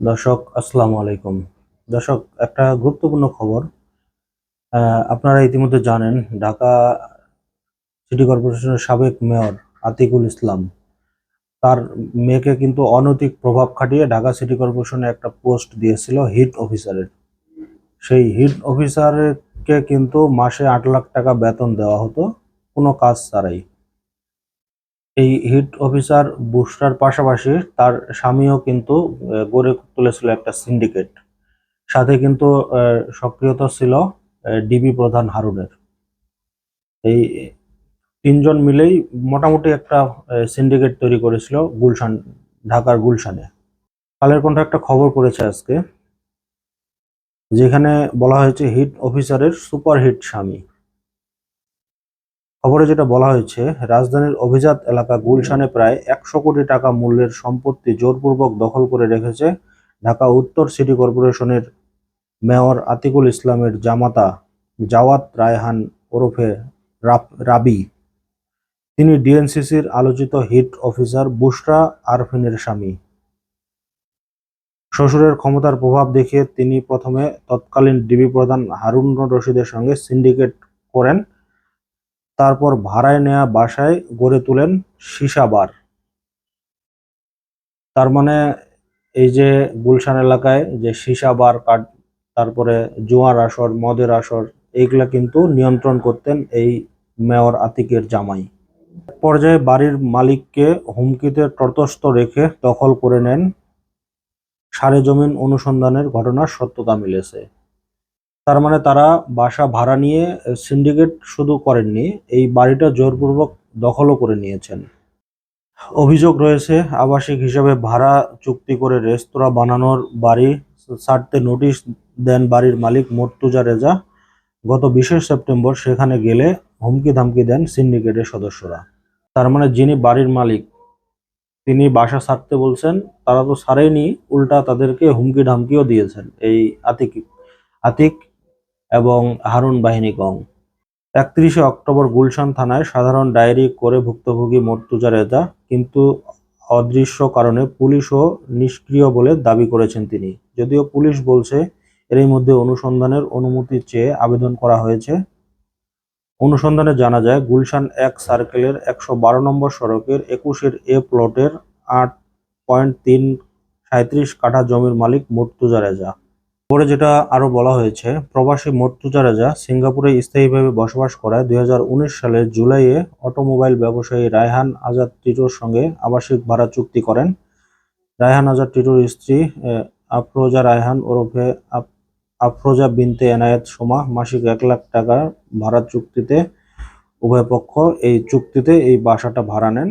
দর্শক, আসসালামু আলাইকুম। দর্শক, একটা গুরুত্বপূর্ণ খবর। আপনারা ইতিমধ্যে জানেন, ঢাকা সিটি কর্পোরেশনের সাবেক মেয়র আতিকুল ইসলাম, তার মেয়েকে কিন্তু অনৈতিক প্রভাব খাটিয়ে ঢাকা সিটি কর্পোরেশনে একটা পোস্ট দিয়েছিল হিট অফিসারের। সেই হিট অফিসারকে কিন্তু মাসে আট লাখ টাকা বেতন দেওয়া হতো, কোনো কাজ ছাড়াই। এই হিট অফিসার বুস্টার পাশাপাশি তার স্বামীও কিন্তু গড়ে তুলেছিল একটা সিন্ডিকেট সাথে কিন্তু সক্রিয়তা ছিল ডিবি প্রধান হারুনের। এই তিনজন মিলেই মোটামুটি একটা সিন্ডিকেট তৈরি করেছিল গুলশান, ঢাকার গুলশানে। কালের কণ্ঠ একটা খবর করেছে আজকে, যেখানে বলা হয়েছে হিট অফিসারের সুপার হিট স্বামী। খবরে যেটা বলা হয়েছে, রাজধানীর অভিজাত এলাকা গুলশানে প্রায় একশো কোটি টাকা মূল্যের সম্পত্তি জোরপূর্বক দখল করে রেখেছে ঢাকা উত্তর সিটি কর্পোরেশনের মেয়র আতিকুল ইসলামের জামাতা জাওয়াত রায়হান ওরফে রাবি তিনি ডিএনসিসির আলোচিত হিট অফিসার বুশরা আরফিনের স্বামী। শ্বশুরের ক্ষমতার প্রভাব দেখিয়ে তিনি প্রথমে তৎকালীন ডিবি প্রধান হারুন রশিদের সঙ্গে সিন্ডিকেট করেন। তারপর ভাড়ায় নেওয়া বাসায় গড়ে তোলেন সীসা বার। তার মানে এই যে গুলশান এলাকায় যে সীসা বার কাট তারপরে জোয়ার আসর, মদের আসর, এইগুলা কিন্তু নিয়ন্ত্রণ করতেন এই মেয়র আতিকের জামাই। পর্যায়ে বাড়ির মালিককে হুমকিতে তটস্থ রেখে দখল করে নেন। সারে জমিন অনুসন্ধানের ঘটনার সত্যতা মিলেছে। তার মানে তারা বাসা ভাড়া নিয়ে সিন্ডিকেট শুধু করেননি, এই বাড়িটা জোরপূর্বক দখলও করে নিয়েছেন। অভিযোগ রয়েছে, আবাসিক হিসাবে ভাড়া চুক্তি করে রেস্তোরাঁ বানানোর বাড়ি ছাড়তে নোটিশ দেন বাড়ির মালিক মর্তুজা রেজা। গত বিশে সেপ্টেম্বর সেখানে গেলে হুমকি ধামকি দেন সিন্ডিকেটের সদস্যরা। তার মানে যিনি বাড়ির মালিক, তিনি বাসা ছাড়তে বলছেন, তারা তো ছাড়েনি, উল্টা তাদেরকে হুমকি ধামকিও দিয়েছেন, এই আতিক আতিক এবং হারুন বাহিনী গং। একত্রিশে অক্টোবর গুলশান থানায় সাধারণ ডায়েরি করে ভুক্তভোগী মর্তুজা রেজা কিন্তু অদৃশ্য কারণে পুলিশও নিষ্ক্রিয় বলে দাবি করেছেন তিনি। যদিও পুলিশ বলছে, এরই মধ্যে অনুসন্ধানের অনুমতি চেয়ে আবেদন করা হয়েছে। অনুসন্ধানে জানা যায়, গুলশান এক সার্কেলের একশো বারো নম্বর সড়কের একুশের এ প্লটের আট পয়েন্ট তিন সাঁত্রিশ কাঠা জমির মালিক মর্তুজা রেজা পরে যেটা আরও বলা হয়েছে, প্রবাসী মর্তুজা রাজা সিঙ্গাপুরে স্থায়ীভাবে বসবাস করায় দুই হাজার উনিশ সালের জুলাইয়ে অটোমোবাইল ব্যবসায়ী রায়হান আজাদ টিটোর সঙ্গে আবাসিক ভাড়া চুক্তি করেন। রায়হান আজাদ টিটোর স্ত্রী আফরোজা রায়হান ওরফে আফ- আফরোজা বিনতে এনায়েত সোমা মাসিক এক লাখ টাকা ভাড়া চুক্তিতে উভয় পক্ষ এই চুক্তিতে এই বাসাটা ভাড়া নেন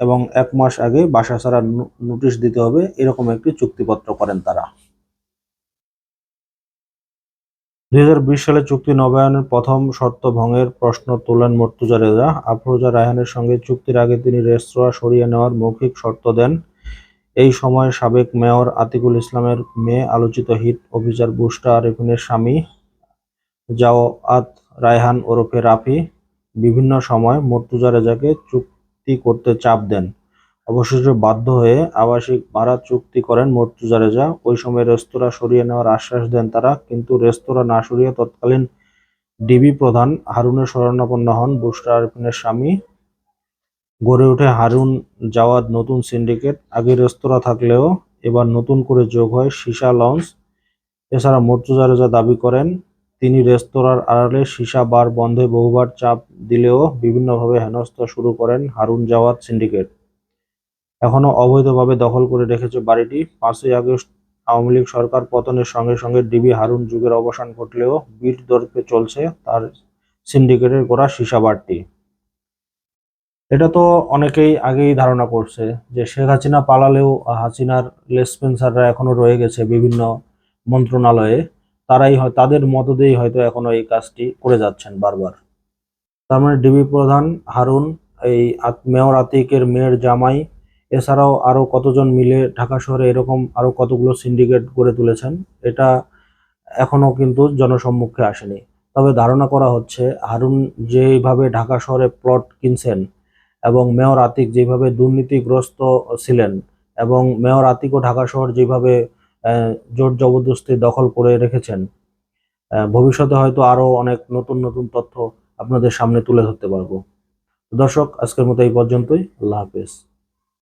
এবং এক মাস আগে বাসা ছাড়া নোটিশ দিতে হবে, এরকম একটি চুক্তিপত্র করেন তারা। দু হাজার বিশ সালে চুক্তি নবায়নের প্রথম শর্ত ভঙ্গের প্রশ্ন তোলেন মর্তুজা রেজা আফরোজা রায়হানের সঙ্গে চুক্তির আগে তিনি রেস্তোরাঁ সরিয়ে নেওয়ার মৌখিক শর্ত দেন। এই সময় সাবেক মেয়র আতিকুল ইসলামের মেয়ে আলোচিত হিট অফিসার বুস্টা আরিফিনের স্বামী জাওয়াত রায়হান ওরফে রাফি বিভিন্ন সময় মর্তুজা রেজাকে চুক্তি করতে চাপ দেন। অবশেষে বাধ্য হয়ে আবাসিক ভাড়া চুক্তি করেন মর্তুজা রেজা ওই সময় রেস্তোরাঁ সরিয়ে নেওয়ার আশ্বাস দেন তারা, কিন্তু রেস্তোরাঁ না সরিয়ে তৎকালীন ডিবি প্রধান হারুনের শরণাপন্ন হন বুস্টার আরিফিনের স্বামী। গড়ে ওঠে হারুন জাওয়াদ নতুন সিন্ডিকেট। আগে রেস্তোরাঁ থাকলেও এবার নতুন করে যোগ হয় সীসা লঞ্চ। এছাড়া মর্তুজা রেজা দাবি করেন, তিনি রেস্তোরাঁর আড়ালে সীসা বার বন্ধে বহুবার চাপ দিলেও বিভিন্নভাবে হেনস্থা শুরু করেন হারুন জাওয়াদ সিন্ডিকেট। এখনও অবৈধভাবে দখল করে রেখেছে বাড়িটি। পাঁচই আগস্ট আওয়ামী লীগ সরকার পতনের সঙ্গে সঙ্গে ডিবি হারুন যুগের অবসান ঘটলেও বিট দর্পে চলছে তার সিন্ডিকেটের গোড়া সীসা বারটি এটা তো অনেকেই আগেই ধারণা করছে যে শেখ হাসিনা পালালেও হাসিনার লেসপেন্সাররা এখনও রয়ে গেছে বিভিন্ন মন্ত্রণালয়ে। তারাই হয়, তাদের মদদেই হয়তো এখনও এই কাজটি করে যাচ্ছেন বারবার। তার মানে ডিবি প্রধান হারুন, এই মেয়র আতিকের মেয়ের জামাই এছাড়াও আরও কতজন মিলে ঢাকা শহরে এরকম আরও কতগুলো সিন্ডিকেট গড়ে তুলেছেন, এটা এখনও কিন্তু জনসম্মুখে আসেনি। তবে ধারণা করা হচ্ছে হারুন যেভাবে ঢাকা শহরে প্লট কিনছেন এবং মেয়র আতিক যেভাবে দুর্নীতিগ্রস্ত ছিলেন এবং মেয়র আতিক ও ঢাকা শহর যেভাবে জোর জবরদস্তি দখল করে রেখেছেন ভবিষ্যতে হয়তো আরও অনেক নতুন নতুন তথ্য আপনাদের সামনে তুলে ধরতে পারব। দর্শক, আজকের মতো এই পর্যন্তই। আল্লাহ হাফেজ।